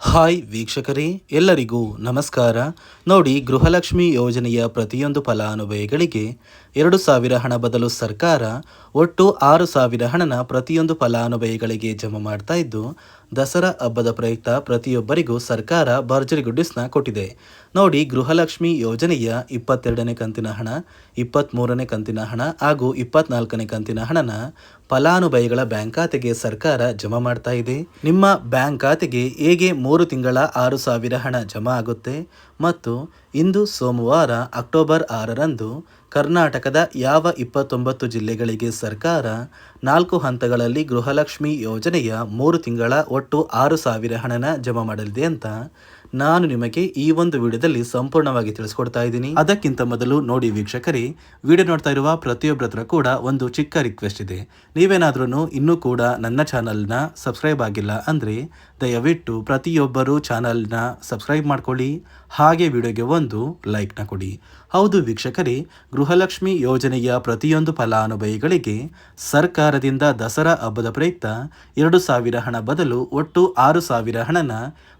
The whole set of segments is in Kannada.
ಹಾಯ್ ವೀಕ್ಷಕರೇ, ಎಲ್ಲರಿಗೂ ನಮಸ್ಕಾರ. ನೋಡಿ, ಗೃಹಲಕ್ಷ್ಮಿ ಯೋಜನೆಯ ಪ್ರತಿಯೊಂದು ಫಲಾನುಭವಿಗಳಿಗೆ ಎರಡು ಸಾವಿರ ಹಣ ಬದಲು ಸರ್ಕಾರ ಒಟ್ಟು ಆರು ಸಾವಿರ ಹಣನ ಪ್ರತಿಯೊಂದು ಫಲಾನುಭವಿಗಳಿಗೆ ಜಮಾ ಮಾಡ್ತಾ ಇದ್ದು, ದಸರಾ ಹಬ್ಬದ ಪ್ರಯುಕ್ತ ಪ್ರತಿಯೊಬ್ಬರಿಗೂ ಸರ್ಕಾರ ಭರ್ಜರಿ ಗುಡ್ಡಿಸ್ನ ಕೊಟ್ಟಿದೆ. ನೋಡಿ, ಗೃಹಲಕ್ಷ್ಮಿ ಯೋಜನೆಯ ಇಪ್ಪತ್ತೆರಡನೇ ಕಂತಿನ ಹಣ ಇಪ್ಪತ್ತ್ಮೂರನೇ ಕಂತಿನ ಹಣ ಹಾಗೂ ಇಪ್ಪತ್ನಾಲ್ಕನೇ ಕಂತಿನ ಹಣನ ಫಲಾನುಭವಿಗಳ ಬ್ಯಾಂಕ್ ಖಾತೆಗೆ ಸರ್ಕಾರ ಜಮಾ ಮಾಡ್ತಾ ಇದೆ. ನಿಮ್ಮ ಬ್ಯಾಂಕ್ ಖಾತೆಗೆ ಹೇಗೆ ಮೂರು ತಿಂಗಳ ಆರು ಸಾವಿರ ಹಣ ಜಮಾ ಆಗುತ್ತೆ? ಮತ್ತು ಇಂದು ಸೋಮವಾರ, ಅಕ್ಟೋಬರ್ ಆರರಂದು ಕರ್ನಾಟಕದ ಯಾವ ಇಪ್ಪತ್ತೊಂಬತ್ತು ಜಿಲ್ಲೆಗಳಿಗೆ ಸರ್ಕಾರ ನಾಲ್ಕು ಹಂತಗಳಲ್ಲಿ ಗೃಹಲಕ್ಷ್ಮಿ ಯೋಜನೆಯ ಮೂರು ತಿಂಗಳ ಒಟ್ಟು ಆರು ಸಾವಿರ ಹಣನ ಜಮಾ ಮಾಡಲಿದೆ ಅಂತ ನಾನು ನಿಮಗೆ ಈ ಒಂದು ವಿಡಿಯೋದಲ್ಲಿ ಸಂಪೂರ್ಣವಾಗಿ ತಿಳಿಸ್ಕೊಡ್ತಾ ಇದ್ದೀನಿ. ಅದಕ್ಕಿಂತ ಮೊದಲು ನೋಡಿ ವೀಕ್ಷಕರೇ, ವಿಡಿಯೋ ನೋಡ್ತಾ ಇರುವ ಪ್ರತಿಯೊಬ್ಬರ ಹತ್ರ ಕೂಡ ಒಂದು ಚಿಕ್ಕ ರಿಕ್ವೆಸ್ಟ್ ಇದೆ. ನೀವೇನಾದ್ರೂ ಇನ್ನೂ ಕೂಡ ನನ್ನ ಚಾನಲ್ನ ಸಬ್ಸ್ಕ್ರೈಬ್ ಆಗಿಲ್ಲ ಅಂದರೆ ದಯವಿಟ್ಟು ಪ್ರತಿಯೊಬ್ಬರು ಚಾನಲ್ನ ಸಬ್ಸ್ಕ್ರೈಬ್ ಮಾಡ್ಕೊಳ್ಳಿ. ಹಾಗೆ ವಿಡಿಯೋಗೆ ಒಂದು ಲೈಕ್ನ ಕೊಡಿ. ಹೌದು ವೀಕ್ಷಕರೇ, ಗೃಹಲಕ್ಷ್ಮಿ ಯೋಜನೆಯ ಪ್ರತಿಯೊಂದು ಫಲಾನುಭವಿಗಳಿಗೆ ಸರ್ಕಾರದಿಂದ ದಸರಾ ಹಬ್ಬದ ಪ್ರಯುಕ್ತ ಎರಡು ಸಾವಿರ ಹಣ ಬದಲು ಒಟ್ಟು ಆರು ಸಾವಿರ ಹಣನ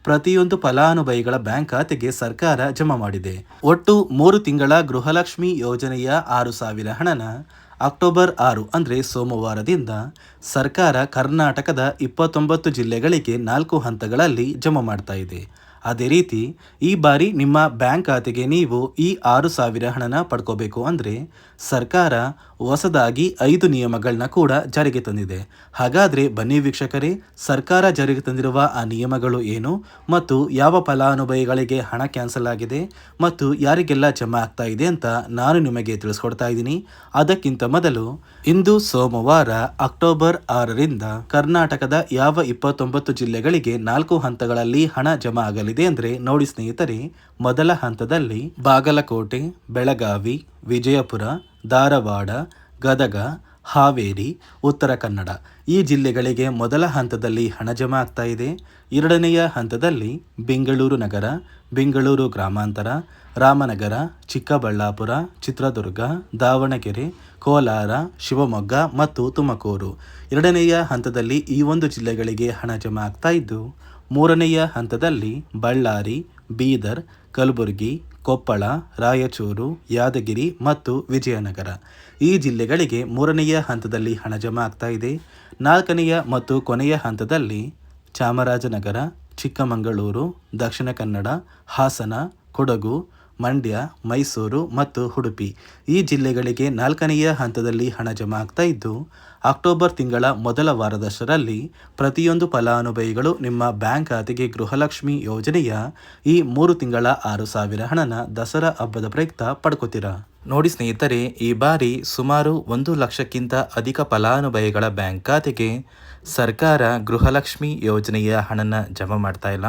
ಪ್ರತಿಯೊಂದು ಫಲಾನುಭವಿಗಳ ಬ್ಯಾಂಕ್ ಖಾತೆಗೆ ಸರ್ಕಾರ ಜಮಾ ಮಾಡಿದೆ. ಒಟ್ಟು ಮೂರು ತಿಂಗಳ ಗೃಹಲಕ್ಷ್ಮಿ ಯೋಜನೆಯ ಆರು ಸಾವಿರ ಹಣನ ಅಕ್ಟೋಬರ್ ಆರು, ಅಂದರೆ ಸೋಮವಾರದಿಂದ ಸರ್ಕಾರ ಕರ್ನಾಟಕದ ಇಪ್ಪತ್ತೊಂಬತ್ತು ಜಿಲ್ಲೆಗಳಿಗೆ ನಾಲ್ಕು ಹಂತಗಳಲ್ಲಿ ಜಮಾ ಮಾಡ್ತಾ ಇದೆ. ಅದೇ ರೀತಿ ಈ ಬಾರಿ ನಿಮ್ಮ ಬ್ಯಾಂಕ್ ಖಾತೆಗೆ ನೀವು ಈ ಆರು ಸಾವಿರ ಹಣನ ಪಡ್ಕೋಬೇಕು ಅಂದರೆ ಸರ್ಕಾರ ಹೊಸದಾಗಿ ಐದು ನಿಯಮಗಳನ್ನ ಕೂಡ ಜಾರಿಗೆ ತಂದಿದೆ. ಹಾಗಾದರೆ ಬನ್ನಿ ವೀಕ್ಷಕರೇ, ಸರ್ಕಾರ ಜಾರಿಗೆ ತಂದಿರುವ ಆ ನಿಯಮಗಳು ಏನು ಮತ್ತು ಯಾವ ಫಲಾನುಭವಿಗಳಿಗೆ ಹಣ ಕ್ಯಾನ್ಸಲ್ ಆಗಿದೆ ಮತ್ತು ಯಾರಿಗೆಲ್ಲ ಜಮಾ ಆಗ್ತಾ ಇದೆ ಅಂತ ನಾನು ನಿಮಗೆ ತಿಳಿಸ್ಕೊಡ್ತಾ ಇದ್ದೀನಿ. ಅದಕ್ಕಿಂತ ಮೊದಲು ಇಂದು ಸೋಮವಾರ ಅಕ್ಟೋಬರ್ ಆರರಿಂದ ಕರ್ನಾಟಕದ ಯಾವ ಇಪ್ಪತ್ತೊಂಬತ್ತು ಜಿಲ್ಲೆಗಳಿಗೆ ನಾಲ್ಕು ಹಂತಗಳಲ್ಲಿ ಹಣ ಜಮಾ ಆಗಲಿದೆ ಅಂದರೆ ನೋಡಿ ಸ್ನೇಹಿತರೆ, ಮೊದಲ ಹಂತದಲ್ಲಿ ಬಾಗಲಕೋಟೆ, ಬೆಳಗಾವಿ, ವಿಜಯಪುರ, ಧಾರವಾಡ, ಗದಗ, ಹಾವೇರಿ, ಉತ್ತರ ಕನ್ನಡ. ಈ ಜಿಲ್ಲೆಗಳಿಗೆ ಮೊದಲ ಹಂತದಲ್ಲಿ ಹಣ ಜಮಾ ಆಗ್ತಾ ಇದೆ. ಎರಡನೆಯ ಹಂತದಲ್ಲಿ ಬೆಂಗಳೂರು ನಗರ, ಬೆಂಗಳೂರು ಗ್ರಾಮಾಂತರ, ರಾಮನಗರ, ಚಿಕ್ಕಬಳ್ಳಾಪುರ, ಚಿತ್ರದುರ್ಗ, ದಾವಣಗೆರೆ, ಕೋಲಾರ, ಶಿವಮೊಗ್ಗ ಮತ್ತು ತುಮಕೂರು. ಎರಡನೆಯ ಹಂತದಲ್ಲಿ ಈ ಒಂದು ಜಿಲ್ಲೆಗಳಿಗೆ ಹಣ ಜಮಾ ಆಗ್ತಾ ಇದ್ದು ಮೂರನೆಯ ಹಂತದಲ್ಲಿ ಬಳ್ಳಾರಿ, ಬೀದರ್, ಕಲಬುರಗಿ, ಕೊಪ್ಪಳ, ರಾಯಚೂರು, ಯಾದಗಿರಿ ಮತ್ತು ವಿಜಯನಗರ. ಈ ಜಿಲ್ಲೆಗಳಿಗೆ ಮೂರನೆಯ ಹಂತದಲ್ಲಿ ಹಣ ಜಮಾ ಆಗ್ತಾ ಇದೆ. ನಾಲ್ಕನೆಯ ಮತ್ತು ಕೊನೆಯ ಹಂತದಲ್ಲಿ ಚಾಮರಾಜನಗರ, ಚಿಕ್ಕಮಗಳೂರು, ದಕ್ಷಿಣ ಕನ್ನಡ, ಹಾಸನ, ಕೊಡಗು ಮಂಡ್ಯ, ಮೈಸೂರು ಮತ್ತು ಉಡುಪಿ. ಈ ಜಿಲ್ಲೆಗಳಿಗೆ ನಾಲ್ಕನೆಯ ಹಂತದಲ್ಲಿ ಹಣ ಜಮಾ ಆಗ್ತಾ ಇದ್ದು, ಅಕ್ಟೋಬರ್ ತಿಂಗಳ ಮೊದಲ ವಾರದಷ್ಟರಲ್ಲಿ ಪ್ರತಿಯೊಂದು ಫಲಾನುಭವಿಗಳು ನಿಮ್ಮ ಬ್ಯಾಂಕ್ ಖಾತೆಗೆ ಗೃಹಲಕ್ಷ್ಮಿ ಯೋಜನೆಯ ಈ ಮೂರು ತಿಂಗಳ ಆರು ಸಾವಿರ ಹಣನ ದಸರಾ ಹಬ್ಬದ ಪ್ರಯುಕ್ತ ಪಡ್ಕೋತೀರಾ? ನೋಡಿ ಸ್ನೇಹಿತರೆ, ಈ ಬಾರಿ ಸುಮಾರು ಒಂದು ಲಕ್ಷಕ್ಕಿಂತ ಅಧಿಕ ಫಲಾನುಭವಿಗಳ ಬ್ಯಾಂಕ್ ಖಾತೆಗೆ ಸರ್ಕಾರ ಗೃಹಲಕ್ಷ್ಮಿ ಯೋಜನೆಯ ಹಣನ ಜಮಾ ಮಾಡ್ತಾ ಇಲ್ಲ.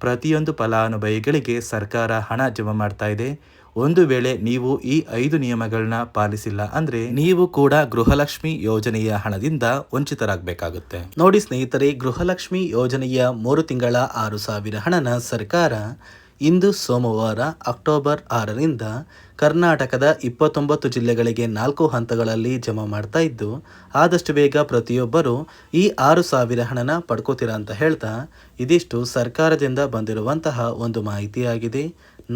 ಪ್ರತಿಯೊಂದು ಫಲಾನುಭವಿಗಳಿಗೆ ಸರ್ಕಾರ ಹಣ ಜಮಾ ಮಾಡ್ತಾ ಇದೆ. ಒಂದು ವೇಳೆ ನೀವು ಈ ಐದು ನಿಯಮಗಳನ್ನ ಪಾಲಿಸಿಲ್ಲ ಅಂದ್ರೆ ನೀವು ಕೂಡ ಗೃಹಲಕ್ಷ್ಮಿ ಯೋಜನೆಯ ಹಣದಿಂದ ವಂಚಿತರಾಗಬೇಕಾಗುತ್ತೆ. ನೋಡಿ ಸ್ನೇಹಿತರೆ, ಗೃಹಲಕ್ಷ್ಮಿ ಯೋಜನೆಯ ಮೂರು ತಿಂಗಳ ಆರು ಸಾವಿರ ಹಣನ ಸರ್ಕಾರ ಇಂದು ಸೋಮವಾರ ಅಕ್ಟೋಬರ್ ಆರರಿಂದ ಕರ್ನಾಟಕದ ಇಪ್ಪತ್ತೊಂಬತ್ತು ಜಿಲ್ಲೆಗಳಿಗೆ ನಾಲ್ಕು ಹಂತಗಳಲ್ಲಿ ಜಮಾ ಮಾಡ್ತಾ ಇದ್ದು, ಆದಷ್ಟು ಬೇಗ ಪ್ರತಿಯೊಬ್ಬರು ಈ ಆರು ಸಾವಿರ ಹಣನ ಪಡ್ಕೋತೀರಾ ಅಂತ ಹೇಳ್ತಾ, ಇದಿಷ್ಟು ಸರ್ಕಾರದಿಂದ ಬಂದಿರುವಂತಹ ಒಂದು ಮಾಹಿತಿಯಾಗಿದೆ.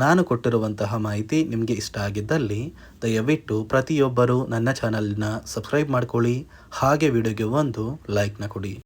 ನಾನು ಕೊಟ್ಟಿರುವಂತಹ ಮಾಹಿತಿ ನಿಮಗೆ ಇಷ್ಟ ಆಗಿದ್ದಲ್ಲಿ, ದಯವಿಟ್ಟು ಪ್ರತಿಯೊಬ್ಬರು ನನ್ನ ಚಾನಲ್ನ ಸಬ್ಸ್ಕ್ರೈಬ್ ಮಾಡ್ಕೊಳ್ಳಿ. ಹಾಗೆ ವಿಡಿಯೋಗೆ ಒಂದು ಲೈಕ್ನ ಕೊಡಿ.